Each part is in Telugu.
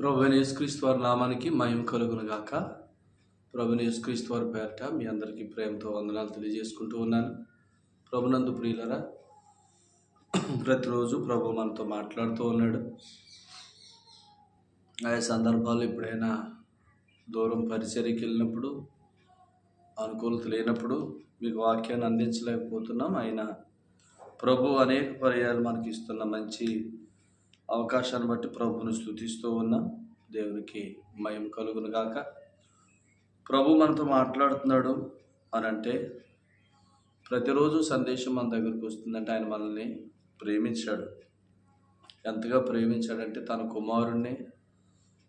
ప్రభునేశ్వర నామానికి మహిమ కలుగునుగాక. ప్రభునేశ్వర ప్రభుని పేరట మీ అందరికీ ప్రేమతో వందనాలు తెలియజేసుకుంటూ ఉన్నాను. ప్రభునందు ప్రియులరా ప్రతిరోజు ప్రభు మనతో మాట్లాడుతూ ఉన్నాడు. ఆయా సందర్భాలు ఎప్పుడైనా దూరం పరిచర్యకి వెళ్ళినప్పుడు అనుకూలత లేనప్పుడు మీకు వాక్యాన్ని అందించలేకపోతున్నాం. అయినా ప్రభు అనేక పర్యాలు మనకి ఇస్తున్న మంచి అవకాశాన్ని బట్టి ప్రభువును స్థుతిస్తూ ఉన్నా. దేవునికి మయం కలుగును గాక. ప్రభు మనతో మాట్లాడుతున్నాడు అని అంటే ప్రతిరోజు సందేశం మన దగ్గరకు వస్తుందంటే ఆయన మనల్ని ప్రేమించాడు. ఎంతగా ప్రేమించాడంటే తన కుమారుణ్ణి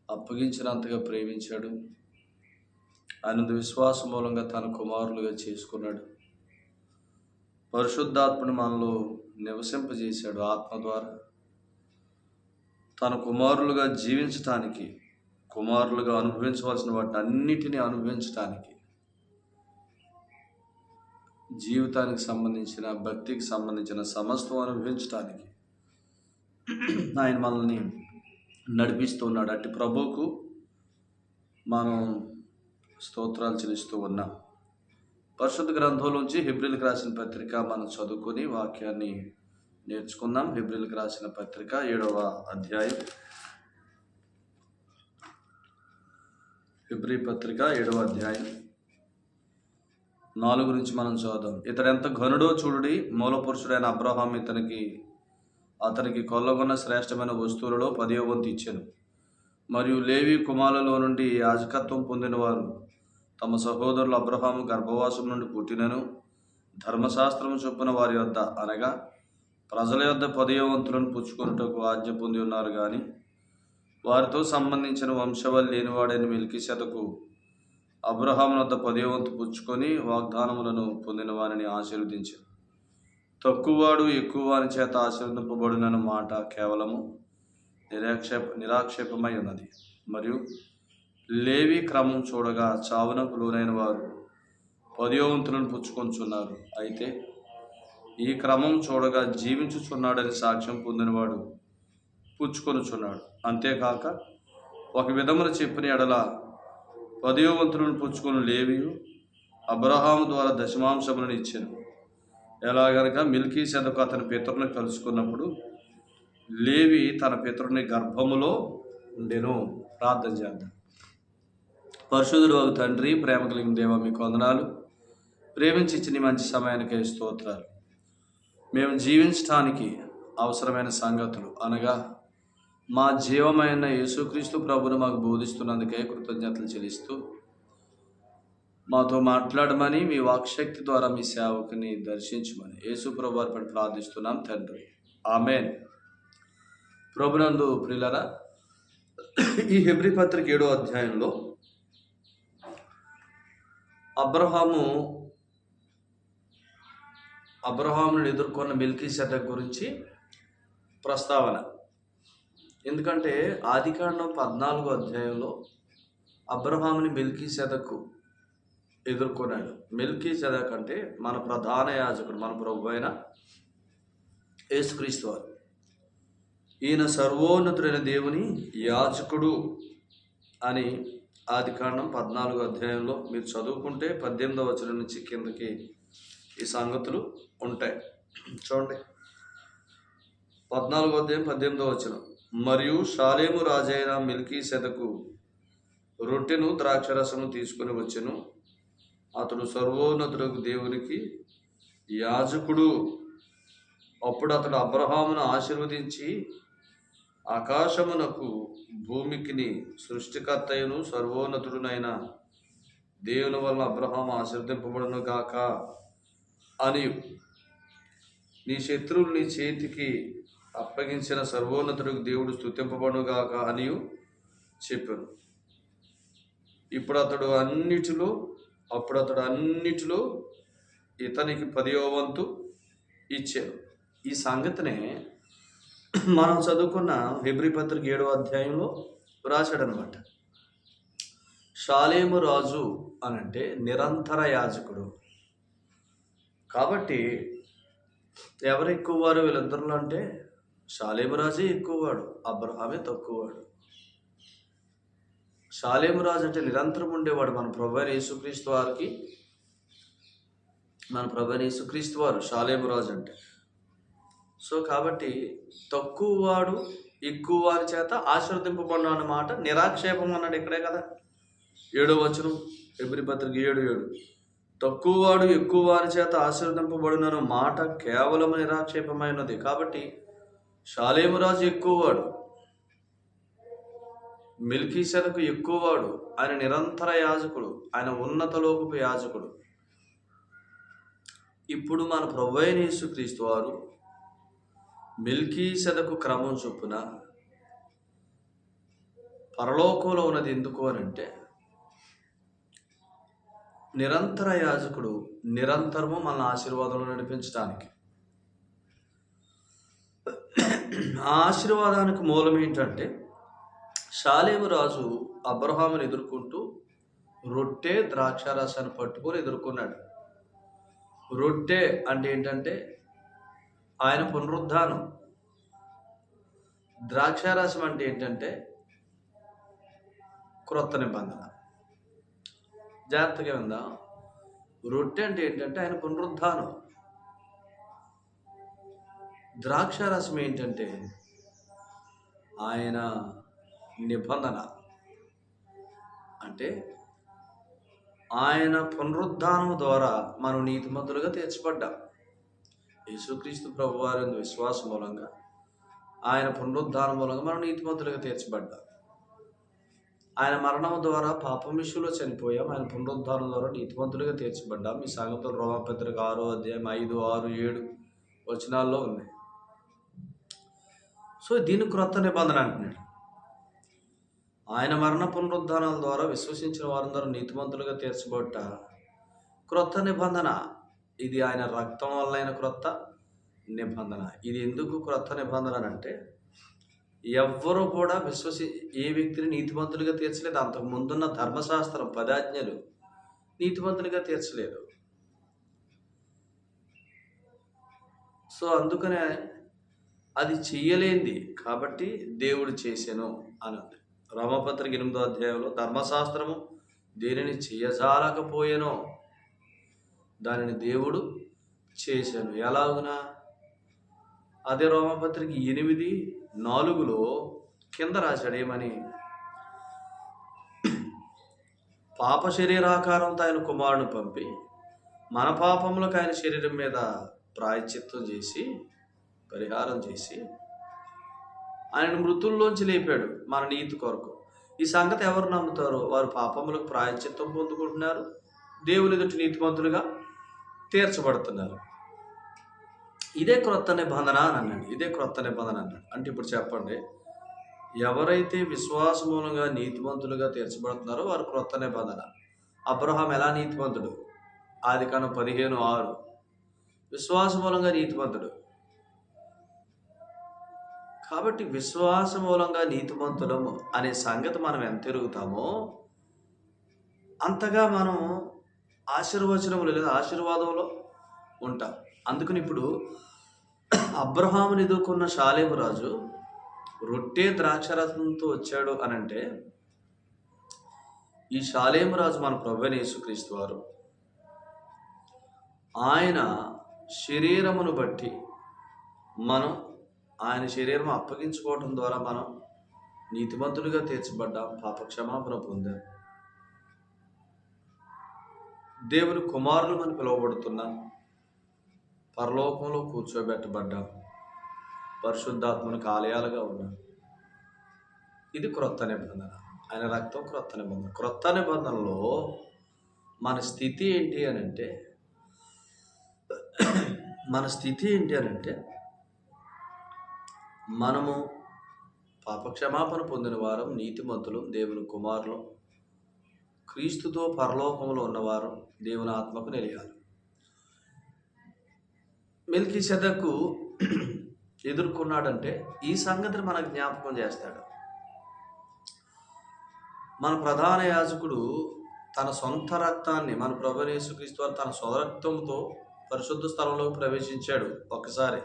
అప్పగించినంతగా ప్రేమించాడు. ఆయన విశ్వాస మూలంగా తన కుమారులుగా చేసుకున్నాడు. పరిశుద్ధాత్మను మనలో నివసింపజేశాడు ఆత్మ ద్వారా. తన కుమారులుగా జీవించటానికి కుమారులుగా అనుభవించవలసిన వాటిని అన్నిటినీ అనుభవించటానికి జీవితానికి సంబంధించిన భక్తికి సంబంధించిన సమస్తం అనుభవించటానికి ఆయన మనల్ని నడిపిస్తూ ఉన్నాడు. అట్టి ప్రభువుకు మనం స్తోత్రాలు చెల్లిస్తూ ఉన్నాం. పరిశుద్ధ గ్రంథంలోంచి హిబ్రిల్కి రాసిన పత్రిక మనం చదువుకొని వాక్యాన్ని నేర్చుకుందాం. హిబ్రిల్కి రాసిన పత్రిక ఏడవ అధ్యాయం. ఫిబ్రి పత్రిక ఏడవ అధ్యాయం. నాలుగు నుంచి మనం చూద్దాం ఇతడు ఎంత ఘనుడో చూడుడి మూలపురుషుడైన అబ్రహాం ఇతనికి అతనికి కొల్లగొన్న శ్రేష్టమైన వస్తువులలో పదివ వంతు ఇచ్చాను మరియు లేవి కుమారులలో నుండి యాజకత్వం పొందినవారు. తమ సహోదరులు అబ్రహాము గర్భవాసం నుండి పుట్టినను. ధర్మశాస్త్రము చొప్పున వారి వద్ద అనగా ప్రజల యొద్ద పదయోవంతులను పుచ్చుకొనుటకు ఆజ్ఞ పొంది ఉన్నారు కానీ వారితో సంబంధించిన వంశవల్ లేనివాడైన మిల్కిశతకు అబ్రహాం వద్ద పదివ వంతు పుచ్చుకొని వాగ్దానములను పొందిన వారిని ఆశీర్వదించారు తక్కువవాడు ఎక్కువ వారి చేత ఆశీర్వదింపబడినన్న మాట కేవలము నిరాక్షేప నిరాక్షేపమై ఉన్నది. మరియు లేవి క్రమం చూడగా చావునకు లోనైన వారు పదయవంతులను పుచ్చుకొంచున్నారు అయితే ఈ క్రమం చూడగా జీవించుచున్నాడని సాక్ష్యం పొందినవాడు పుచ్చుకొనుచున్నాడు. అంతేకాక ఒక విధమున చెప్పిన ఎడల పదయోవంతులను పుచ్చుకొని లేవియు అబ్రహాం ద్వారా దశమాంశములను ఇచ్చాను. ఎలాగనక మిల్కీ సెదకు అతని పితరుని కలుసుకున్నప్పుడు లేవి తన పితరుని గర్భములో ఉండెను. ప్రార్థన చేద్దాం. పరిశుద్ధుడు ఒక తండ్రి ప్రేమ కలిగిన దేవ మీకు వందనాలు. ప్రేమించి ఇచ్చిన ఈ మంచి సమయానికి స్తోత్రాలు. మేము జీవించటానికి అవసరమైన సంగతులు. అనగా మా జీవమైన యేసుక్రీస్తు ప్రభును మాకు బోధిస్తున్నందుకే కృతజ్ఞతలు చెల్లిస్తూ మాతో మాట్లాడమని మీ వాక్శక్తి ద్వారా మీ సేవకుని దర్శించమని యేసు ప్రభు వారిపై ప్రార్థిస్తున్నాం తండ్రి. ఆమెన్. ప్రభునందు ప్రిలరా ఈ హెబ్రి పత్రిక ఏడో అధ్యాయంలో అబ్రహాము అబ్రహామును ఎదుర్కొన్న మిల్కీ శతక్ గురించి ప్రస్తావన. ఎందుకంటే ఆదికాండం పద్నాలుగో అధ్యాయంలో అబ్రహాముని మిల్కీ శతకు ఎదుర్కొన్నాడు. మిల్కీ సెదక్ అంటే మన ప్రధాన యాజకుడు మన ప్రభు అయిన యేసుక్రీస్తు వారు. ఈయన సర్వోన్నతుడైన దేవుని యాజకుడు అని ఆదికాండం పద్నాలుగో అధ్యాయంలో మీరు చదువుకుంటే పద్దెనిమిదవ వచనం నుంచి కిందకి ఈ సంగతులు ఉంటాయి. చూడండి. పద్నాలుగో అధ్యాయం పద్దెనిమిదవ వచనం. మరియు షాలేము రాజైన మిల్కీ సెదకు రొట్టెను ద్రాక్షరసము తీసుకుని వచ్చెను. అతడు సర్వోన్నతులకు దేవునికి యాజకుడు. అప్పుడు అతడు అబ్రహామును ఆశీర్వదించి ఆకాశమునకు భూమికిని సృష్టికర్తయును సర్వోన్నతుడునైన దేవుని వల్ల అబ్రహాం ఆశీర్వదింపబడును గాక అని నీ శత్రువులు నీ చేతికి అప్పగించిన సర్వోన్నతుడికి దేవుడు స్థుతింపబడుగాక అనియు చెప్పాను. ఇప్పుడు అతడు అన్నిటిలో అప్పుడు అతడు అన్నిటిలో ఇతనికి పదియో వంతు ఇచ్చారు ఈ సంగతినే మనం చదువుకున్న హెబ్రి పత్రిక ఏడవ అధ్యాయంలో రాశాడనమాట షాలేము రాజు అని అంటే నిరంతర యాజకుడు. కాబట్టి ఎవరు ఎక్కువవారు వీళ్ళిద్దరిలో అంటే షాలేము రాజే ఎక్కువవాడు అబ్రహామే తక్కువవాడు. షాలేము రాజు అంటే నిరంతరం ఉండేవాడు మన ప్రభు యేసుక్రీస్తు వారికి. మన ప్రభు యేసుక్రీస్తు వారు షాలేమరాజు అంటే. సో కాబట్టి తక్కువ వాడు ఎక్కువ వారి చేత ఆశీర్వదింపబడిన అన్నమాట నిరాక్షేపం అన్నాడు ఇక్కడే కదా. ఏడో వచనం ఎబ్రి పత్రిక ఏడు ఏడు. తక్కువ వాడు ఎక్కువ వారి చేత ఆశీర్వదింపబడిన మాట కేవలం నిరాక్షేపమైనది. కాబట్టి షాలేము రాజు ఎక్కువవాడు మిల్కీసెలకు ఎక్కువవాడు ఆయన నిరంతర యాజకుడు ఆయన ఉన్నత లోకపు యాజకుడు. ఇప్పుడు మన ప్రభు అయిన యేసుక్రీస్తు వారు మిల్కీసెదకు క్రమం చొప్పున పరలోకంలో ఉన్నది ఎందుకు అని అంటే నిరంతర యాజకుడు నిరంతరము మన ఆశీర్వాదంలో నడిపించడానికి. ఆ ఆశీర్వాదానికి మూలం ఏంటంటే షాలేము రాజు అబ్రహాముని ఎదుర్కొంటూ రొట్టె ద్రాక్షారసాన్ని పట్టుకొని ఎదుర్కొన్నాడు. రొట్టె అంటే ఏంటంటే ఆయన పునరుద్ధానం. ద్రాక్షారసం అంటే ఏంటంటే క్రొత్త నిబంధన. జాగ్రత్తగా ఉందా? రొట్టె అంటే ఏంటంటే ఆయన పునరుద్ధానం. ద్రాక్షారసం ఏంటంటే ఆయన నిబంధన. అంటే ఆయన పునరుద్ధానం ద్వారా మనం నీతిమంతులుగా తీర్చబడ్డాం. యేసుక్రీస్తు ప్రభువారి విశ్వాసం మూలంగా ఆయన పునరుద్ధానం మూలంగా మనం నీతిమంతులుగా తీర్చబడ్డాం. ఆయన మరణం ద్వారా పాపం విషయంలో చనిపోయాం. ఆయన పునరుద్ధారం ద్వారా నీతిమంతులుగా తీర్చబడ్డాం. ఈ సంగతులు రోమపత్రిక ఆరో అధ్యాయం ఐదు ఆరు ఏడు వచనాల్లో ఉన్నాయి. సో దీని క్రొత్త నిబంధన అంటున్నాడు. ఆయన మరణ పునరుద్ధానాల ద్వారా విశ్వసించిన వారందరూ నీతిమంతులుగా తీర్చబట్ట క్రొత్త నిబంధన. ఇది ఆయన రక్తం వల్లైన క్రొత్త నిబంధన. ఇది ఎందుకు క్రొత్త నిబంధన అంటే ఎవ్వరూ కూడా విశ్వసి ఏ వ్యక్తిని నీతిమంతులుగా తీర్చలేదు. అంతకు ముందున్న ధర్మశాస్త్రం పదాజ్ఞలు నీతిమంతులుగా తీర్చలేదు. సో అందుకనే అది చెయ్యలేంది. కాబట్టి దేవుడు చేశాను అని ఉంది. రామపత్రిక ఎనిమిదో అధ్యాయంలో ధర్మశాస్త్రము దేనిని చెయ్యజాలకపోయానో దానిని దేవుడు చేశాను. ఎలాగునా? అదే రోమపత్రిక ఎనిమిది నాలుగులో కింద రాశాడు ఏమని? పాప శరీరాకారంతో ఆయన కుమారుని పంపి మన పాపములకు ఆయన శరీరం మీద ప్రాయశ్చిత్తం చేసి పరిహారం చేసి ఆయన మృతుల్లోంచి లేపాడు మన నీతి కొరకు. ఈ సంగతి ఎవరు నమ్ముతారు? వారు పాపములకు ప్రాయశ్చిత్తం పొందుకుంటున్నారు దేవుని ఎదుటి నీతిమంతులుగా తీర్చబడుతున్నారు. ఇదే క్రొత్త నిబంధన అని అన్నాడు. ఇదే క్రొత్త నిబంధన అన్నాడు. అంటే ఇప్పుడు చెప్పండి ఎవరైతే విశ్వాస మూలంగా నీతివంతులుగా తీర్చబడుతున్నారో వారు క్రొత్త నిబంధన. అబ్రహాం ఎలా నీతివంతుడు ఆది కాను పదిహేను ఆరు. విశ్వాస మూలంగా నీతిమంతుడు. కాబట్టి విశ్వాస మూలంగా నీతివంతులము అనే సంగతి మనం ఎంత తిరుగుతామో అంతగా మనం ఆశీర్వచనములు లేదా ఆశీర్వాదంలో ఉంటాం. అందుకని ఇప్పుడు అబ్రహాముని ఎదుర్కొన్న షాలేము రాజు రొట్టె ద్రాక్షరథంతో వచ్చాడు అని అంటే ఈ షాలేము రాజు మన ప్రభువైన యేసుక్రీస్తు వారు ఆయన శరీరమును బట్టి మనం ఆయన శరీరం అప్పగించుకోవటం ద్వారా మనం నీతిమంతులుగా తీర్చబడ్డాం పాపక్షమాపణ పొందాం. దేవుని కుమారులు అని పిలువబడుతున్నాం పరలోకంలో కూర్చోబెట్టబడ్డాం పరిశుద్ధాత్మనికి ఆలయాలుగా ఉన్నాం ఇది క్రొత్త నిబంధన. ఆయన రక్తం క్రొత్త నిబంధన. క్రొత్త నిబంధనలో మన స్థితి ఏంటి అని అంటే మన స్థితి ఏంటి అని అంటే మనము పాపక్షమాపణ పొందిన వారం నీతిమంతులు దేవుని కుమారులు క్రీస్తుతో పరలోకంలో ఉన్నవారు దేవుని ఆత్మకు నిలయాలి. మెల్కి సెదకు ఎదుర్కొన్నాడంటే ఈ సంగతిని మనకు జ్ఞాపకం చేస్తాడు. మన ప్రధాన యాజకుడు తన సొంత రక్తాన్ని మన ప్రభు యేసుక్రీస్తు వారు తన స్వరక్తంతో పరిశుద్ధ స్థలంలోకి ప్రవేశించాడు ఒకసారి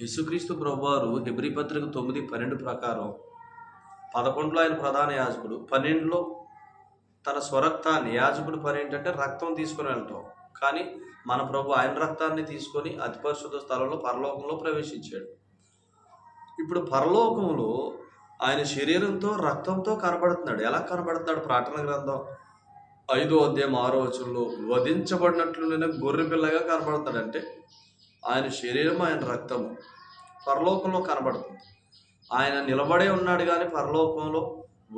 యేసుక్రీస్తు ప్రభువారు హెబ్రి పత్రిక తొమ్మిది పన్నెండు ప్రకారం పదకొండులో ఆయన ప్రధాన యాజకుడు పన్నెండులో తన స్వరక్తాన్ని యాజకుడు పని ఏంటంటే రక్తం తీసుకుని వెళ్ళటం. కానీ మన ప్రభు ఆయన రక్తాన్ని తీసుకొని అతి పరిశుద్ధ స్థలంలో పరలోకంలో ప్రవేశించాడు. ఇప్పుడు పరలోకంలో ఆయన శరీరంతో రక్తంతో కనబడుతున్నాడు. ఎలా కనబడుతున్నాడు? ప్రార్థన గ్రంథం ఐదో అధ్యాయం ఆరో వచనంలో వధించబడినట్లు నేను గొర్రె పిల్లగా కనబడతాడంటే అంటే ఆయన శరీరం ఆయన రక్తము పరలోకంలో కనబడుతుంది. ఆయన నిలబడే ఉన్నాడు కానీ పరలోకంలో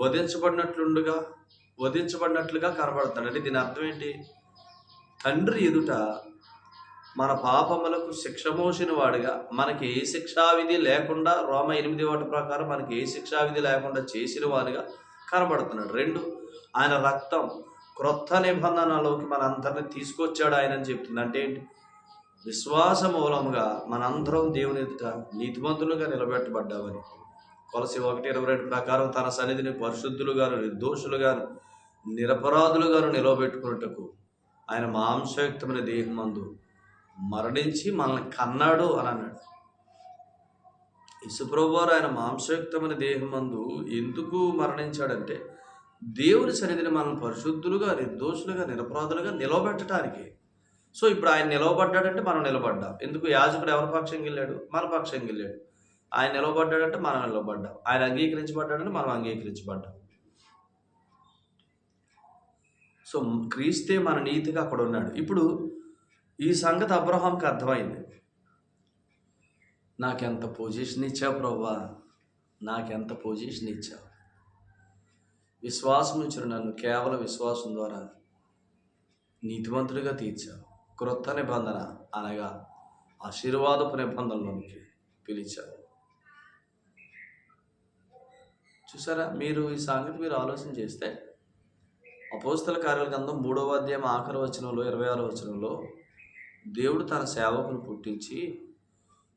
వధించబడినట్లుండగా వధించబడినట్లుగా కనబడతాడు అంటే దీని అర్థం ఏంటి? తండ్రి ఎదుట మన పాపములకు శిక్ష మోసిన వాడుగా మనకి ఏ శిక్షావిధి లేకుండా రోమ ఎనిమిది వాటి ప్రకారం మనకి ఏ శిక్షావిధి లేకుండా చేసిన వాడిగా కనబడుతున్నాడు. రెండు ఆయన రక్తం క్రొత్త నిబంధనలోకి మనందరిని తీసుకొచ్చాడు ఆయన అని చెప్తుంది. అంటే ఏంటి? విశ్వాస మూలముగా మనందరం దేవుని ఎదుట నీతిమంతులుగా నిలబెట్టబడ్డామని. కొలసి ఒకటి ఇరవై రెండు ప్రకారం తన సన్నిధిని పరిశుద్ధులుగాను నిర్దోషులుగాను నిరపరాధులుగాను నిలబెట్టుకున్నట్టుకు ఆయన మాంసయుక్తమైన దేహమందు మరణించి మనల్ని కన్నాడు అని అన్నాడు. యశుప్రభు వారు ఆయన మాంసయుక్తమైన దేహమందు ఎందుకు మరణించాడంటే దేవుని సన్నిధిని మనల్ని పరిశుద్ధులుగా నిర్దోషులుగా నిరపరాధులుగా నిలవబెట్టడానికి సో ఇప్పుడు ఆయన నిలవబడ్డాడంటే మనం నిలబడ్డాం. ఎందుకు? యాజకుడు ఎవరి పక్షంకి వెళ్ళాడు? మన పక్షంకి వెళ్ళాడు. ఆయన నిలవబడ్డాడంటే మనం నిలబడ్డాం. ఆయన అంగీకరించబడ్డాడంటే మనం అంగీకరించబడ్డాం. సో క్రీస్తే మన నీతిగా అక్కడ ఉన్నాడు ఇప్పుడు ఈ సంగతి అబ్రహాంకి అర్థమైంది. నాకెంత పొజిషన్ ఇచ్చావు ప్రవ్వా? నాకెంత పొజిషన్ ఇచ్చావు? విశ్వాసం ఇచ్చిన నన్ను కేవలం విశ్వాసం ద్వారా నీతివంతుడిగా తీర్చావు. క్రొత్త నిబంధన అనగా ఆశీర్వాదపు నిబంధనలోనికి పిలిచావు. చూసారా? మీరు ఈ సంగతి మీరు ఆలోచన చేస్తే అపోస్తల కార్యాల గ్రంథం మూడవ అధ్యాయం ఆఖరి వచనంలో ఇరవై ఆరో వచనంలో దేవుడు తన సేవకును పుట్టించి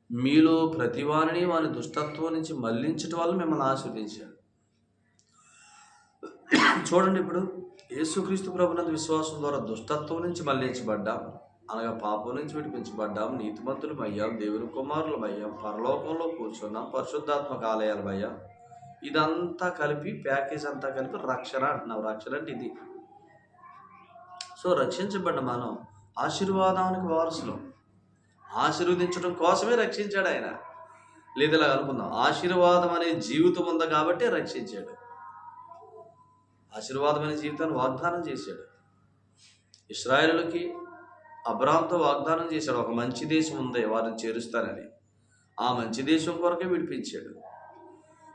మీలో ప్రతివారిని వారి దుష్టత్వం నుంచి మళ్ళించటం వల్ల మిమ్మల్ని ఆశీర్వదించాడు. చూడండి ఇప్పుడు యేసుక్రీస్తు ప్రభునందు విశ్వాసం ద్వారా దుష్టత్వం నుంచి మళ్ళించబడ్డాం అనగా పాపం నుంచి విడిపించబడ్డాం నీతిమంతులం అయ్యాం దేవుని కుమారులం అయ్యాం పరలోకంలో కూర్చున్నాం పరిశుద్ధాత్మక ఆలయాలు అయ్యాం ఇదంతా కలిపి ప్యాకేజ్ అంతా కలిపి రక్షణ అంటున్నావు. రక్షణ అంటే ఇది. సో రక్షించబడ్డ మనం ఆశీర్వాదానికి వారసులు. ఆశీర్వదించడం కోసమే రక్షించాడు ఆయన. లేదా ఇలా అనుకుందాం. ఆశీర్వాదం అనే జీవితం ఉంది కాబట్టి రక్షించాడు. ఆశీర్వాదం అనే జీవితాన్ని వాగ్దానం చేశాడు. ఇస్రాయేలులకి అబ్రామ్తో వాగ్దానం చేశాడు. ఒక మంచి దేశం ఉంది వారిని చేరుస్తానని. ఆ మంచి దేశం కొరకే విడిపించాడు.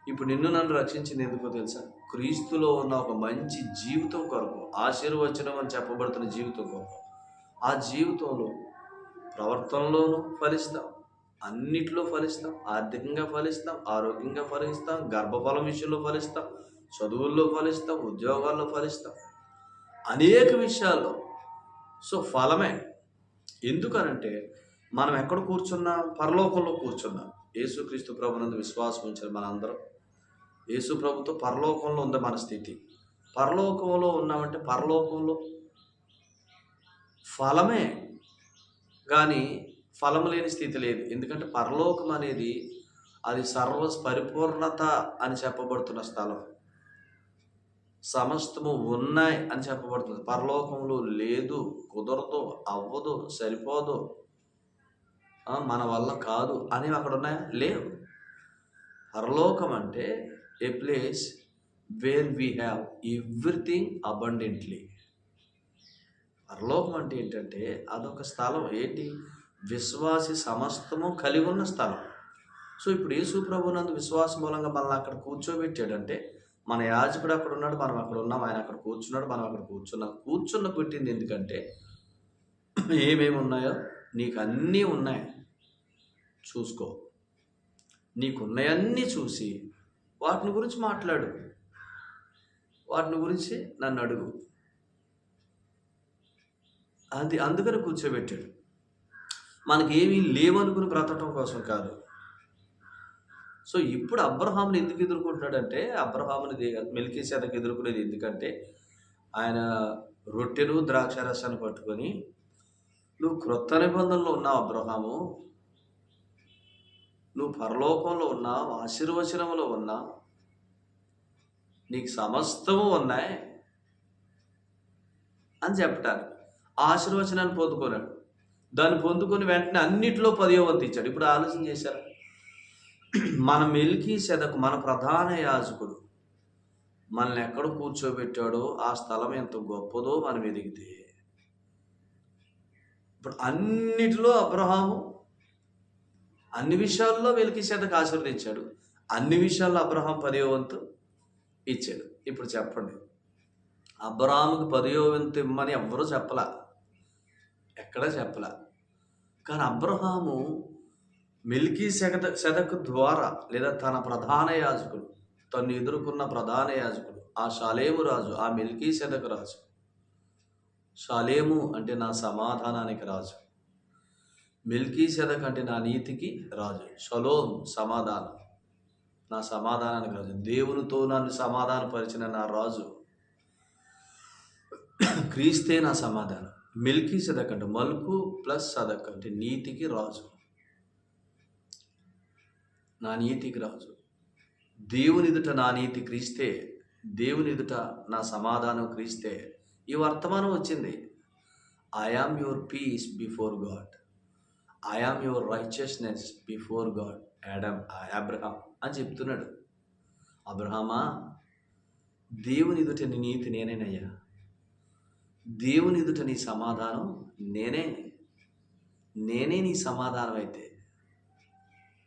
ఇప్పుడు నిన్ను నన్ను రక్షించింది ఎందుకో తెలుసా? క్రీస్తులో ఉన్న ఒక మంచి జీవితం కొరకు ఆశీర్వచనం అని చెప్పబడుతున్న జీవితం కొరకు. ఆ జీవితంలో ప్రవర్తనలోనూ ఫలిస్తాం అన్నిట్లో ఫలిస్తాం ఆర్థికంగా ఫలిస్తాం ఆరోగ్యంగా ఫలిస్తాం గర్భఫలం విషయంలో ఫలిస్తాం చదువుల్లో ఫలిస్తాం ఉద్యోగాల్లో ఫలిస్తాం. అనేక విషయాల్లో. సో ఫలమే. ఎందుకనంటే మనం ఎక్కడ కూర్చున్నాం పరలోకంలో కూర్చున్నాం. యేసుక్రీస్తు ప్రభునందు విశ్వాసం ఉంచిన మనందరం. యేసు ప్రభుతో పరలోకంలో ఉంది మన స్థితి? పరలోకంలో ఉన్నామంటే పరలోకంలో ఫలమే. కానీ ఫలం లేని స్థితి లేదు. ఎందుకంటే పరలోకం అనేది అది సర్వ పరిపూర్ణత అని చెప్పబడుతున్న స్థలం. సమస్తము ఉన్నాయి అని చెప్పబడుతుంది. పరలోకంలో లేదు కుదరదు అవ్వదు సరిపోదు మన వల్ల కాదు అని అక్కడ ఉన్నాయా? లేవు. పరలోకం అంటే a place where we have everything abundantly పరలోకం అంటే ఏంటంటే అదొక స్థలం. ఏంటి? విశ్వాసి సమస్తము కలిగి ఉన్న స్థలం. సో ఇప్పుడు యేసు ప్రభునందు విశ్వాసం మూలంగా మనల్ని అక్కడ కూర్చోబెట్టాడంటే మన యాజకుడు అక్కడ ఉన్నాడు మనం అక్కడ ఉన్నాం ఆయన అక్కడ కూర్చున్నాడు మనం అక్కడ కూర్చున్నాం. కూర్చున్న పెట్టింది ఎందుకంటే ఏమేమి ఉన్నాయో నీకు అన్నీ ఉన్నాయి. చూసుకో. నీకున్నాయన్నీ చూసి వాటిని గురించి మాట్లాడు. వాటిని గురించి నన్ను అడుగు. అది అందుకని కూర్చోబెట్టాడు. మనకి ఏమీ లేవనుకుని బ్రతకటం కోసం కాదు. సో ఇప్పుడు అబ్రహాముని ఎందుకు ఎదుర్కొంటున్నాడంటే అబ్రహాముని మెలికి శాతకు ఎదుర్కొనేది ఎందుకంటే ఆయన రొట్టెను ద్రాక్ష రసాన్ని పట్టుకొని నువ్వు క్రొత్త నిబంధనలో ఉన్నావు అబ్రహాము. నువ్వు పరలోకంలో ఉన్నావు ఆశీర్వచనంలో ఉన్నావు నీకు సమస్తము ఉన్నాయి అని చెప్పటాను ఆశీర్వచనాన్ని పొందుకున్నాడు దాన్ని పొందుకుని వెంటనే అన్నిటిలో పదియో వంతు ఇచ్చాడు. ఇప్పుడు ఆలోచన చేశారు? మన మెల్కీ సెదకు మన ప్రధాన యాజకుడు మనల్ని ఎక్కడ కూర్చోబెట్టాడో ఆ స్థలం ఎంత గొప్పదో మనం ఎదిగితే. ఇప్పుడు అన్నిటిలో అబ్రహాము అన్ని విషయాల్లో వెలికి చేతకు ఆశీర్వదించాడు అన్ని విషయాల్లో అబ్రహాం పదియో వంతు ఇచ్చాడు. ఇప్పుడు చెప్పండి. అబ్రహాంకి పదియో వంతు ఇమ్మని ఎవ్వరూ చెప్పలా. ఎక్కడా చెప్పలా. కానీ అబ్రహాము మిల్కీ శత శతకు ద్వారా లేదా తన ప్రధాన యాజకుడు తను ఎదుర్కొన్న ప్రధాన యాజకుడు ఆ షాలేము రాజు ఆ మిల్కీ శతకు రాజు. షాలేము అంటే నా సమాధానానికి రాజు. మిల్కీ సెదక్ అంటే నా నీతికి రాజు. షలోం సమాధానం. నా సమాధానానికి రాజు. దేవునితో నన్ను సమాధానపరిచిన నా రాజు. క్రీస్తే నా సమాధానం. మిల్కీ సదక్ అంటే మల్కు ప్లస్ సదక్ అంటే నీతికి రాజు. నా నీతికి రాజు. దేవుని ఎదుట నా నీతి క్రీస్తే దేవుని ఎదుట నా సమాధానం క్రీస్తే. ఈ వర్తమానం వచ్చింది. I am your peace before God I am your righteousness before God Adam Abraham అని చెప్తున్నాడు. అబ్రహామా దేవుని ఎదుట నీ నీతి నేనేనయ్యా. దేవుని ఎదుట నీ సమాధానం నేనే. నేనే నీ సమాధానం అయితే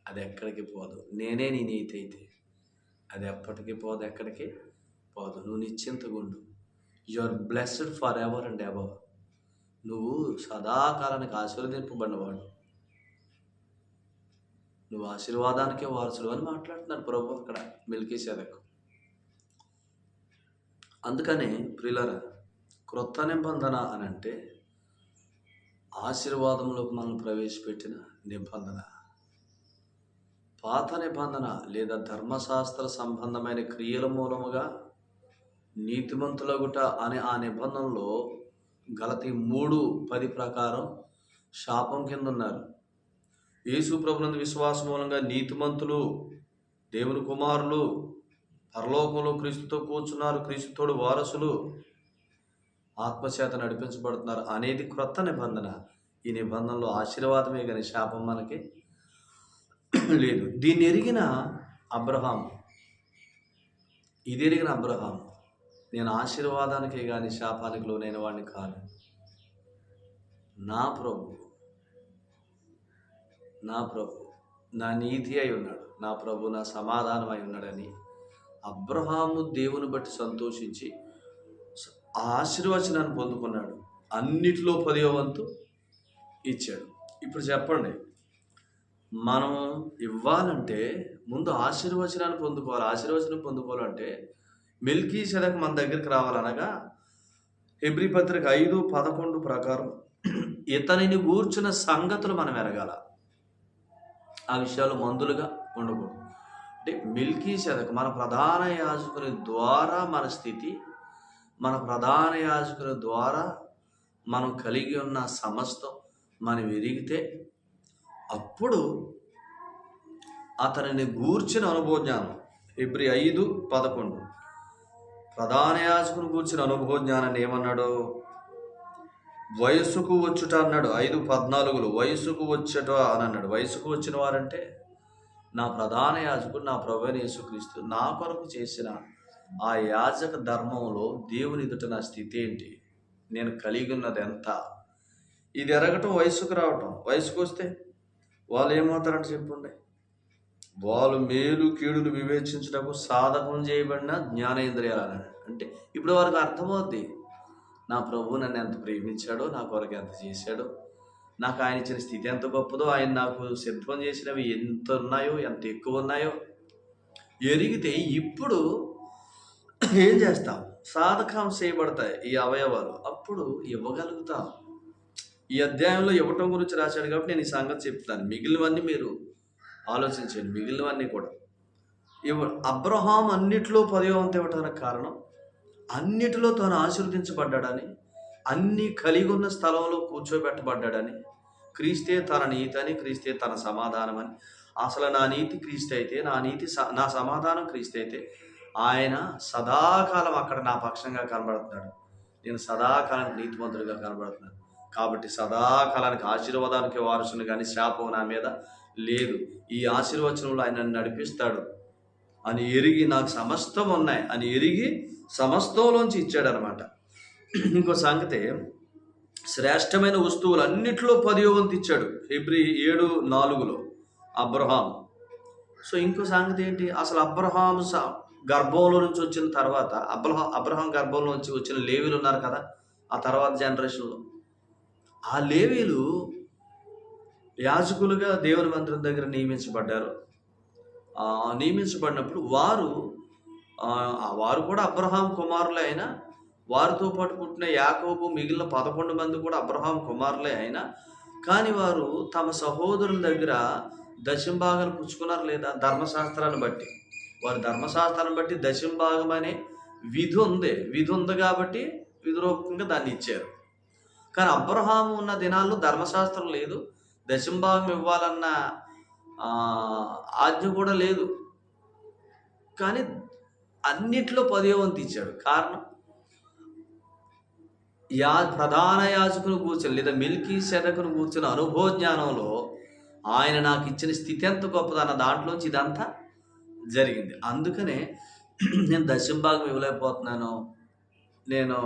అది ఎక్కడికి పోదు. నేనే నీ నీతి అయితే అది ఎప్పటికీ పోదు ఎక్కడికి పోదు. నువ్వు నిశ్చింతగుండు you are blessed for ever and ever నువ్వు సదాకాలానికి ఆశీర్వదింపబడినవాడు. నువ్వు ఆశీర్వాదానికే వారసుడు అని మాట్లాడుతున్నాడు ప్రభు అక్కడ మిల్కీ అందుకని ప్రియులరా క్రొత్త నిబంధన అని అంటే ఆశీర్వాదంలోకి మనం ప్రవేశపెట్టిన నిబంధన. పాత నిబంధన లేదా ధర్మశాస్త్ర సంబంధమైన క్రియల మూలముగా నీతిమంతులగుట అనే ఆ నిబంధనలో గలతి మూడు పది ప్రకారం శాపం కింద ఉన్నారు యేసు ప్రభునందు విశ్వాసం మూలంగా నీతిమంతులు దేవుని కుమారులు పరలోకంలో క్రీస్తుతో కూర్చున్నారు క్రీస్తుతోడు వారసులు ఆత్మచేత నడిపించబడుతున్నారు అనేది క్రొత్త నిబంధన. ఈ నిబంధనలో ఆశీర్వాదమే కానీ శాపం మనకి లేదు. దీన్ని ఎరిగిన అబ్రహాం ఇది ఎరిగిన అబ్రహాం నేను ఆశీర్వాదానికే కానీ శాపానికి లోనైన వాడిని కాను. నా ప్రభు నా ప్రభు నా నీతి అయి ఉన్నాడు. నా ప్రభు నా సమాధానం అయి ఉన్నాడని అబ్రహాము దేవుని బట్టి సంతోషించి ఆశీర్వచనాన్ని పొందుకున్నాడు. అన్నిటిలో పదివ వంతు ఇచ్చాడు. ఇప్పుడు చెప్పండి మనం ఇవ్వాలంటే ముందు ఆశీర్వచనాన్ని పొందుకోవాలి. ఆశీర్వచనం పొందుకోవాలంటే మిల్కీ సెదక్ మన దగ్గరికి రావాలనగా హెబ్రి పత్రిక ఐదు పదకొండు ప్రకారం ఇతనిని గూర్చిన సంగతులు మనం ఎరగాల. ఆ విషయాలు మందులుగా ఉండకూడదు. అంటే మిల్కీ సెదక్ మన ప్రధాన యాజకుని ద్వారా మన స్థితి మన ప్రధాన యాజకుని ద్వారా మనం కలిగి ఉన్న సమస్తం మనం ఎరిగితే అప్పుడు అతనిని గూర్చిన అనుభవజ్ఞానం జ్ఞానం ఐదు పదకొండు. ప్రధాన యాజకుని గూర్చిన అనుభవజ్ఞానాన్ని ఏమన్నాడు? వయసుకు వచ్చుట అన్నాడు. ఐదు పద్నాలుగులు. వయసుకు వచ్చట అని అన్నాడు. వయసుకు వచ్చిన వారంటే నా ప్రధాన యాజకుడు నా ప్రభుని యేసుక్రీస్తు నా కొరకు చేసిన ఆ యాజక ధర్మంలో దేవుని ఎదుట నా స్థితి ఏంటి? నేను కలిగి ఉన్నది ఎంత ఇది ఎరగటం వయసుకు రావటం. వయసుకు వస్తే వాళ్ళు ఏమవుతారంటే చెప్పండి. వాళ్ళు మేలు కీడులు వివేచించటకు సాధకం చేయబడిన జ్ఞానేంద్రియాలు అంటే ఇప్పుడు వారికి అర్థమవుద్ది. నా ప్రభు నన్ను ఎంత ప్రేమించాడో నా కొరకు ఎంత చేశాడో నాకు ఆయన ఇచ్చిన స్థితి ఎంత గొప్పదో ఆయన నాకు సిద్ధం చేసినవి ఎంత ఉన్నాయో ఎంత ఎక్కువ ఉన్నాయో ఎరిగితే ఇప్పుడు ఏం చేస్తాం? సాధకం చేయబడతాయి ఈ అవయవాలు. అప్పుడు ఇవ్వగలుగుతాం. ఈ అధ్యాయంలో ఇవ్వటం గురించి రాశాడు కాబట్టి నేను ఈ సంగతి చెప్తాను మిగిలినవన్నీ మీరు ఆలోచించండి. మిగిలినవన్నీ కూడా ఇవ్వ అబ్రహాం అన్నిట్లో పదవంత ఇవ్వటానికి కారణం అన్నిటిలో తాను ఆశీర్వదించబడ్డాడని అన్నీ కలిగి ఉన్న స్థలంలో కూర్చోబెట్టబడ్డాడని క్రీస్తే తన నీతి అని క్రీస్తే తన సమాధానం అని. అసలు నా నీతి క్రీస్తు అయితే నా నీతి స- నా సమాధానం క్రీస్తు అయితే ఆయన సదాకాలం అక్కడ నా పక్షంగా కనబడుతున్నాడు. నేను సదాకాలానికి నీతిమంతుడిగా కనబడుతున్నాను. కాబట్టి సదాకాలానికి ఆశీర్వాదానికి వారసుని కానీ శాపం నా మీద లేదు. ఈ ఆశీర్వచనంలో ఆయన నన్ను నడిపిస్తాడు. అని ఎరిగి నాకు సమస్తం ఉన్నాయి అని ఎరిగి సమస్తంలోంచి ఇచ్చాడనమాట. ఇంకో సంగతి శ్రేష్టమైన వస్తువులు అన్నిట్లో పదియో వంతు ఇచ్చాడు ఫిబ్రి ఏడు నాలుగులో అబ్రహాం సో ఇంకో సంగతి ఏంటి? అసలు అబ్రహాం స- గర్భంలో నుంచి వచ్చిన తర్వాత అబ్రహా అబ్రహాం గర్భంలో నుంచి వచ్చిన లేవీలు ఉన్నారు కదా ఆ తర్వాత జనరేషన్లో. ఆ లేవీలు యాజకులుగా దేవుని మంత్రం దగ్గర నియమించబడ్డారు. నియమించబడినప్పుడు వారు వారు కూడా అబ్రహాం కుమారులే అయినా వారితో పాటు పుట్టిన యాకోబు మిగిలిన పదకొండు మంది కూడా అబ్రహాం కుమారులే అయినా కానీ వారు తమ సహోదరుల దగ్గర దశంభాగాలు పుచ్చుకున్నారు లేదా? ధర్మశాస్త్రాన్ని బట్టి. వారి ధర్మశాస్త్రాన్ని బట్టి దశంభాగం అనే విధి ఉంది. విధి ఉంది కాబట్టి విధిరూపకంగా దాన్ని ఇచ్చారు. కానీ అబ్రహాము ఉన్న దినాల్లో ధర్మశాస్త్రం లేదు. దశంభాగం ఇవ్వాలన్న ఆజ్ఞ కూడా లేదు. కానీ అన్నిట్లో పదో వంతు ఇచ్చాడు కారణం? యా ప్రధాన యాజకును కూర్చొని లేదా మిల్కీ శరకును కూర్చుని అనుభవ జ్ఞానంలో ఆయన నాకు ఇచ్చిన స్థితి ఎంత గొప్పదన్న దాంట్లోంచి ఇదంతా జరిగింది. అందుకనే నేను దశంభాగం ఇవ్వలేకపోతున్నాను. నేను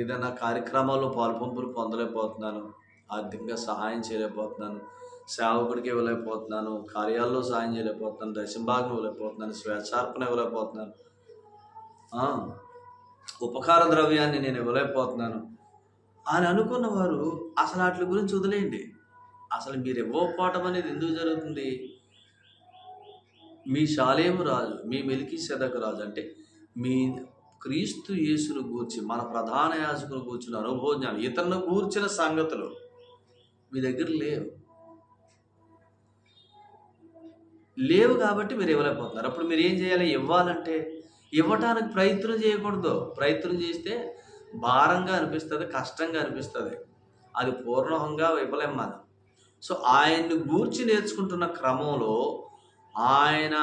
ఏదైనా కార్యక్రమాల్లో పాల్పంపులు పొందలేకపోతున్నాను. ఆర్థికంగా సహాయం చేయలేకపోతున్నాను. సేవకుడికి ఇవ్వలేకపోతున్నాను కార్యాల్లో సాయం చేయలేకపోతున్నాను దశంభాగం ఇవ్వలేకపోతున్నాను స్వేచ్ఛార్పణ ఇవ్వలేకపోతున్నాను. ఉపకార ద్రవ్యాన్ని నేను ఇవ్వలేకపోతున్నాను అని అనుకున్న వారు అసలు వాటి గురించి వదిలేయండి. అసలు మీరు ఇవ్వకపోవటం అనేది ఎందుకు జరుగుతుంది? మీ శాలేము రాజు మీ మెలికి సెదకు రాజు అంటే మీ క్రీస్తు యేసును గూర్చి మన ప్రధాన యాజకును కూర్చున్న అనుభవ ఇతరులను కూర్చిన సంగతులు మీ దగ్గర లేవు. లేవు కాబట్టి మీరు ఇవ్వలేకపోతున్నారు. అప్పుడు మీరు ఏం చేయాలి? ఇవ్వాలంటే ఇవ్వటానికి ప్రయత్నం చేయకూడదు. ప్రయత్నం చేస్తే భారంగా అనిపిస్తుంది కష్టంగా అనిపిస్తుంది. అది పూర్ణంగా ఇవ్వలేం మనం సో ఆయన్ని గూర్చి నేర్చుకుంటున్న క్రమంలో ఆయన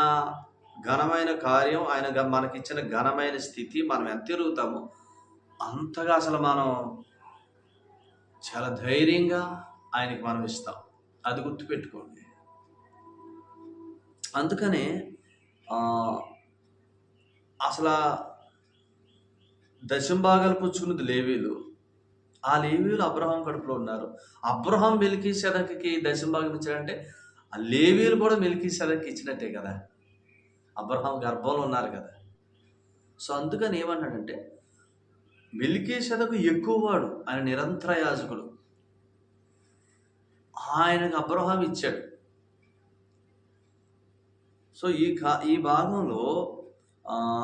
ఘనమైన కార్యం ఆయన మనకిచ్చిన ఘనమైన స్థితి మనం ఎంత ఎరుగుతామో అంతగా అసలు మనం చాలా ధైర్యంగా ఆయనకి మనం ఇస్తాం. అది గుర్తుపెట్టుకోండి. అందుకనే అసలు ఆ దశంభాగాలు పుచ్చుకున్నది లేవీలు. ఆ లేవీలు అబ్రహాం కడుపులో ఉన్నారు. అబ్రహాం మెలికి సెదకి దశంభాగం ఇచ్చాడంటే ఆ లేవీలు కూడా మెలికి సెదకి ఇచ్చినట్టే కదా. అబ్రహాం గర్భంలో ఉన్నారు కదా. సో అందుకని ఏమన్నాడంటే మెలికి సెదకు ఎక్కువ వాడు ఆయన నిరంతర యాజకుడు. ఆయనకు అబ్రహాం ఇచ్చాడు. సో ఈ కా ఈ భాగంలో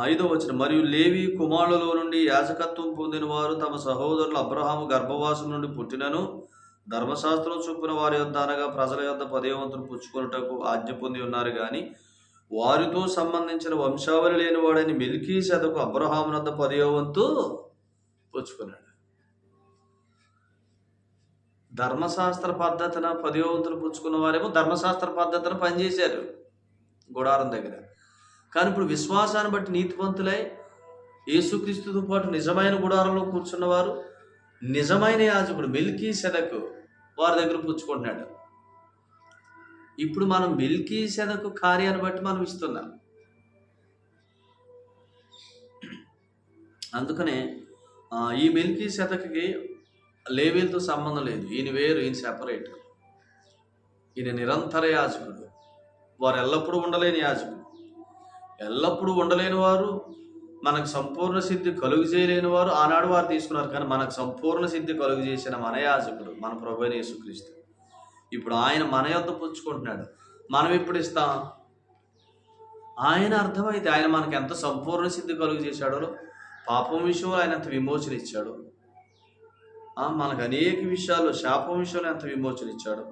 ఐదో వచ్చిన మరియు లేవి కుమారులలో నుండి యాజకత్వం పొందిన వారు తమ సహోదరులు అబ్రహాము గర్భవాసం నుండి పుట్టినను ధర్మశాస్త్రం చూపిన వారి యొద్ అనగా ప్రజల యొద్ పదేవంతులు పుచ్చుకొనుటకు ఆజ్ఞ పొంది ఉన్నారు కానీ వారితో సంబంధించిన వంశావళి లేని వాడని మిల్కీ సెదకు అబ్రహామునద్ద పదేవంతు పుచ్చుకున్నాడు. ధర్మశాస్త్ర పద్ధతిన పదేవంతులు పుచ్చుకున్న వారేమో ధర్మశాస్త్ర పద్ధతిన పనిచేశారు. గుడారం దగ్గర. కానీ ఇప్పుడు విశ్వాసాన్ని బట్టి నీతివంతులై యేసుక్రీస్తుతో పాటు నిజమైన గుడారంలో కూర్చున్నవారు నిజమైన యాజకుడు మిల్కీ సెదకు వారి దగ్గర పుచ్చుకుంటున్నాడు. ఇప్పుడు మనం మిల్కీ సెదకు కార్యాన్ని బట్టి మనం ఇస్తున్నాం. అందుకనే ఈ మిల్కీ శతకకి లేవీలతో సంబంధం లేదు. ఈయన వేరు ఈయన సెపరేట్ ఈయన నిరంతర యాజకుడు. వారు ఎల్లప్పుడూ ఉండలేని యాజకుడు ఎల్లప్పుడూ ఉండలేని వారు మనకు సంపూర్ణ సిద్ధి కలుగు చేయలేని వారు ఆనాడు వారు తీసుకున్నారు. కానీ మనకు సంపూర్ణ సిద్ధి కలుగు చేసిన మన యాజకుడు మన ప్రభుని యేసుక్రీస్తు. ఇప్పుడు ఆయన మన యొద్ద పుచ్చుకుంటున్నాడు. మనం ఎప్పుడు ఇస్తాం? ఆయన అర్థమైతే ఆయన మనకు ఎంత సంపూర్ణ సిద్ధి కలుగు చేశాడో పాపం విషయంలో ఆయన ఎంత విమోచన ఇచ్చాడు మనకు అనేక విషయాలు శాపం విషయంలో ఎంత విమోచన ఇచ్చాడు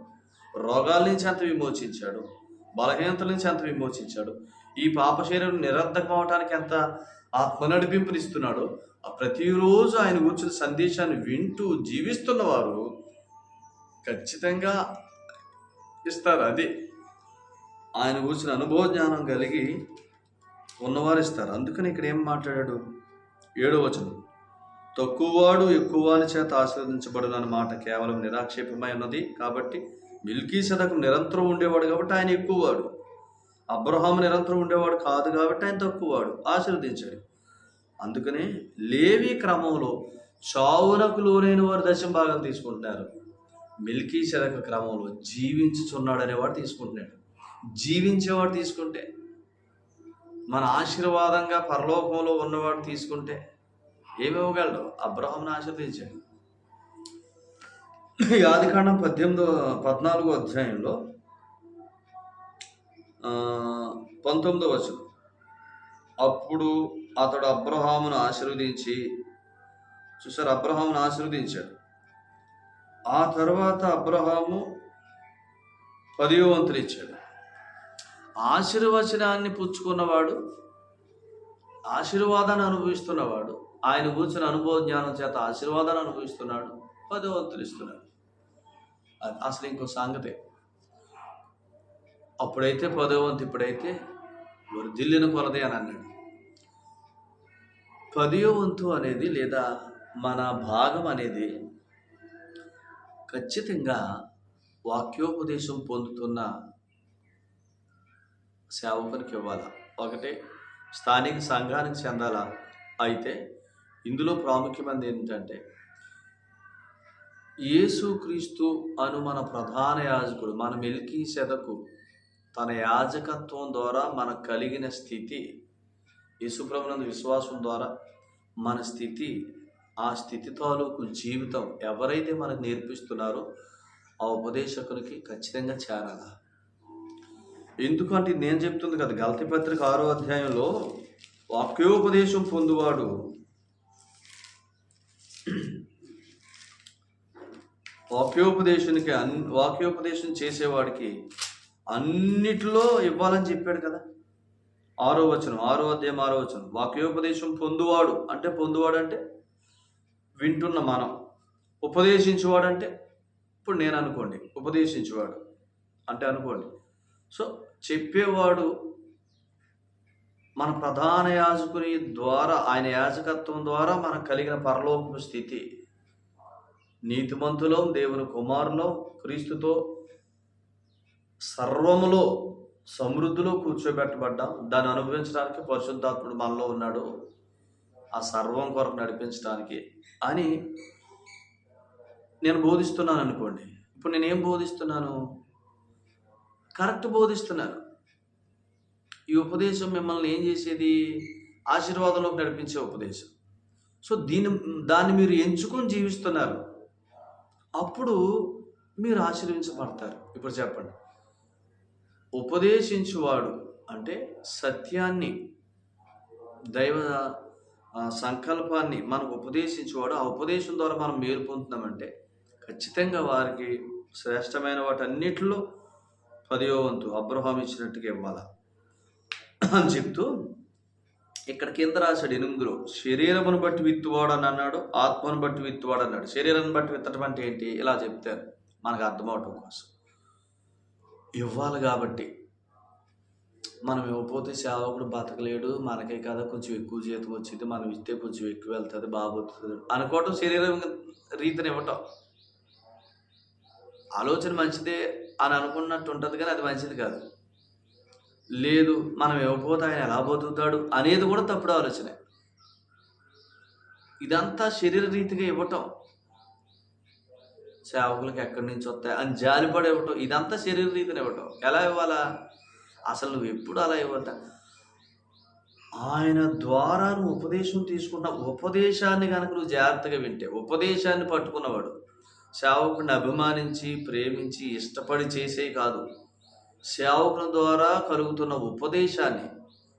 రోగాల నుంచి ఎంత విమోచించాడు బలహీనతల నుంచి ఎంత విమోచించాడు. ఈ పాప శరీరం నిరర్ధకం అవటానికి ఎంత ఆత్మ నడిపింపునిస్తున్నాడో ప్రతిరోజు ఆయన కూర్చున్న సందేశాన్ని వింటూ జీవిస్తున్న వారు ఖచ్చితంగా ఇస్తారు. అది ఆయన కూర్చున్న అనుభవ జ్ఞానం కలిగి ఉన్నవారు ఇస్తారు. అందుకని ఇక్కడ ఏం మాట్లాడాడు? ఏడో వచనం. తక్కువవాడు ఎక్కువవాని చేత ఆశీర్వదించబడును మాట కేవలం నిరాక్షేపమై ఉన్నది కాబట్టి మిల్కీ సదకు నిరంతరం ఉండేవాడు కాబట్టి ఆయన ఎక్కువవాడు. అబ్రహాం నిరంతరం ఉండేవాడు కాదు కాబట్టి ఆయన తక్కువవాడు. ఆశీర్వదించాడు. అందుకనే లేవి క్రమంలో చావునకు లోనైన వారు దశం భాగం తీసుకుంటున్నారు. మిల్కీ శరక క్రమంలో జీవించుచున్నాడు అనేవాడు తీసుకుంటున్నాడు. జీవించేవాడు తీసుకుంటే మన ఆశీర్వాదంగా పరలోకంలో ఉన్నవాడు తీసుకుంటే ఏమివ్వగలడు అబ్రహంను అబ్రహాంను ఆశీర్వదించాడు. ఆదికాండం పద్దెనిమిదో పద్నాలుగో అధ్యాయంలో పంతొమ్మిదో వచనం. అప్పుడు అతడు అబ్రహామును ఆశీర్వదించి చూసారు అబ్రహామును ఆశీర్వదించాడు. ఆ తర్వాత అబ్రహాము పదివ వంతునిచ్చాడు ఆశీర్వచనాన్ని పుచ్చుకున్నవాడు ఆశీర్వాదాన్ని అనుభవిస్తున్నవాడు ఆయన కూర్చుని అనుభవ జ్ఞానం చేత ఆశీర్వాదాన్ని అనుభవిస్తున్నాడు పదో వంతులు ఇస్తున్నాడు అసలు ఇంకో సంగతే. అప్పుడైతే పదోవంతు ఇప్పుడైతే వృద్ధిల్లిన కొలదే అని అన్నాడు. పదియో వంతు అనేది లేదా మన భాగం అనేది ఖచ్చితంగా వాక్యోపదేశం పొందుతున్న సేవకునికి ఇవ్వాలా? ఒకటే స్థానిక సంఘానికి చెందాలా? అయితే ఇందులో ప్రాముఖ్యమైనది ఏంటంటే యేసుక్రీస్తు అను మన ప్రధాన యాజకుడు మన మెల్కీ సెదకు తన యాజకత్వం ద్వారా మనకు కలిగిన స్థితి యేసుప్రభునందు విశ్వాసం ద్వారా మన స్థితి ఆ స్థితి తాలూకు జీవితం ఎవరైతే మనకు నేర్పిస్తున్నారో ఆ ఉపదేశకునికి ఖచ్చితంగా చేరాల? ఎందుకంటే నేను చెప్తుంది కదా గలతి పత్రిక ఆరో అధ్యాయంలో వాక్యోపదేశం పొందువాడు వాక్యోపదేశానికి అన్ వాక్యోపదేశం చేసేవాడికి అన్నిటిలో ఇవ్వాలని చెప్పాడు కదా. ఆరో వచనం ఆరో అధ్యాయం ఆరో వచనం. వాక్యోపదేశం పొందువాడు అంటే పొందువాడు అంటే వింటున్న మనం. ఉపదేశించేవాడు అంటే ఇప్పుడు నేను అనుకోండి ఉపదేశించేవాడు అంటే అనుకోండి. సో చెప్పేవాడు మన ప్రధాన యాజకుని ద్వారా ఆయన యాజకత్వం ద్వారా మనకు కలిగిన పరలోకపు స్థితి నీతిమంతులం దేవుని కుమారులో క్రీస్తుతో సర్వములో సమృద్ధిలో కూర్చోబెట్టబడ్డాం. దాన్ని అనుభవించడానికి పరిశుద్ధాత్ముడు మనలో ఉన్నాడు. ఆ సర్వం కొరకు నడిపించడానికి. అని నేను బోధిస్తున్నాను అనుకోండి. ఇప్పుడు నేను ఏం బోధిస్తున్నాను? కరెక్ట్ బోధిస్తున్నాను. ఈ ఉపదేశం మిమ్మల్ని ఏం చేసేది? ఆశీర్వాదంలోకి నడిపించే ఉపదేశం. సో దీని దాన్ని మీరు ఎంచుకొని జీవిస్తున్నారు. అప్పుడు మీరు ఆశీర్వించబడతారు. ఇప్పుడు చెప్పండి. ఉపదేశించువాడు అంటే సత్యాన్ని దైవ సంకల్పాన్ని మనకు ఉపదేశించేవాడు. ఆ ఉపదేశం ద్వారా మనం మేలు పొందుతున్నామంటే ఖచ్చితంగా వారికి శ్రేష్టమైన వాటన్నిటిలో పదియో వంతు అబ్రహాం ఇచ్చినట్టుగా ఇవ్వాలా? అని చెప్తూ ఇక్కడ కింద రాశాడు ఎనిమిదిలో శరీరమును బట్టి విత్తువాడు అని అన్నాడు ఆత్మను బట్టి విత్తువాడు అన్నాడు. శరీరాన్ని బట్టి విత్తడం అంటే ఏంటి? ఇలా చెప్తే మనకు అర్థమవటం కోసం. ఇవ్వాలి కాబట్టి మనం ఇవ్వకపోతే సేవకుడు బతకలేడు మనకే కదా కొంచెం ఎక్కువ జీతం వచ్చింది మనం ఇస్తే కొంచెం ఎక్కువ వెళ్తుంది బాగుతుంది అనుకోవటం శరీరం రీతిని ఇవ్వటం. ఆలోచన మంచిదే అని అనుకున్నట్టు ఉంటుంది కానీ అది మంచిది కాదు. లేదు మనం ఇవ్వకపోతే ఆయన ఎలా బతుకుతాడు అనేది కూడా తప్పుడు ఆలోచన. ఇదంతా శరీర రీతిగా ఇవ్వటం. సేవకులకు ఎక్కడి నుంచి వస్తాయి? అని జాలిపడి ఇవ్వటం. ఇదంతా శరీర రీతిని ఇవ్వటం. ఎలా ఇవ్వాలా? అసలు నువ్వు ఎప్పుడు అలా ఇవ్వద్దా? ఆయన ద్వారా నువ్వు ఉపదేశం తీసుకున్న ఉపదేశాన్ని కనుక నువ్వు జాగ్రత్తగా వింటే ఉపదేశాన్ని పట్టుకున్నవాడు సేవకుడిని అభిమానించి ప్రేమించి ఇష్టపడి చేసే కాదు. సేవకుల ద్వారా కలుగుతున్న ఉపదేశాన్ని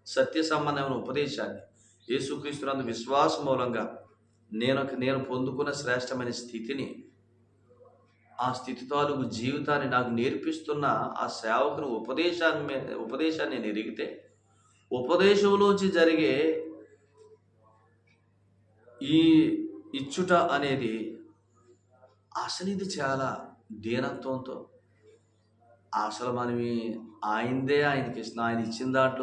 సత్య సంబంధమైన ఉపదేశాన్ని యేసుక్రీస్తునందు విశ్వాస మూలంగా నేను నేను పొందుకున్న శ్రేష్టమైన స్థితిని ఆ స్థితి తాలూకు జీవితాన్ని నాకు నేర్పిస్తున్న ఆ సేవకుని ఉపదేశాన్ని మీద- ఉపదేశాన్ని నేను ఎరిగితే ఉపదేశంలోంచి జరిగే ఈ ఇచ్చుట అనేది అసలు ఇది చాలా దీనత్వంతో అసలు మనవి ఆయనదే ఆయనకి ఇష్టం ఆయన ఇచ్చిన దాంట్లో